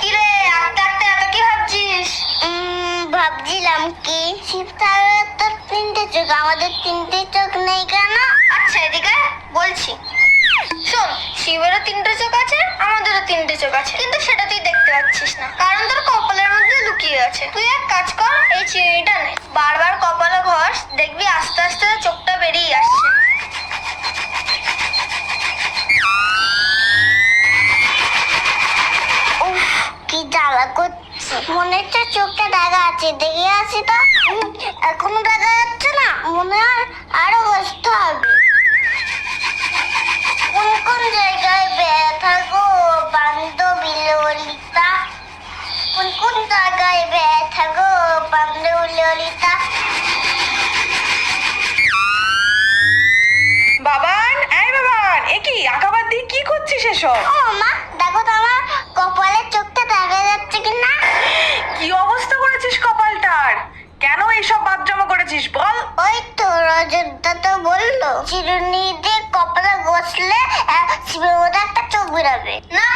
কিরে আঁকতে আঁকতে এত কি ভাবছিস? ভাবছিলাম কি? শিব তাহলে তো তিনটে চোখ আমাদের তিনটে চোখ নেই কেন? আচ্ছা এদিকে বলছি। শোন শিবেরও তিনটে চোখ আছে আমাদেরও তিনটে চোখ আছে। কিন্তু সেটা তুই দেখতে পাচ্ছিস না কারণ তোর কপালের মধ্যে লুকিয়ে আছে। তুই এক কাজ কর এই চিড়িটা নে বারবার কপালে ঘষ দেখবি মনে হচ্ছে চোখটা দেখা আছে দেখে আসি তো। এখনও দেখা যাচ্ছে না মনে হয় আরও বসতে হবে। কোন কোন জায়গায় ব্যথা গো বান্ধবী ললিতা? কোন কোন জায়গায় ব্যথা গো বান্ধবী ললিতা? বাবান এই বাবান এ কি আঁকাবাদ দিয়ে কি করছিস এসব? ও মা দেখো তো আমার কপালের চোখটা দেখা যাচ্ছে কি না কি অবস্থা করেছিস কপালটার কেন এইসব বাদ জমা করেছিস বল ওই তো রজতদা তো বলল চিরুনি দিয়ে কপালে ঘষলে শিবের মধ্যে একটা চোখ বেরাবে। না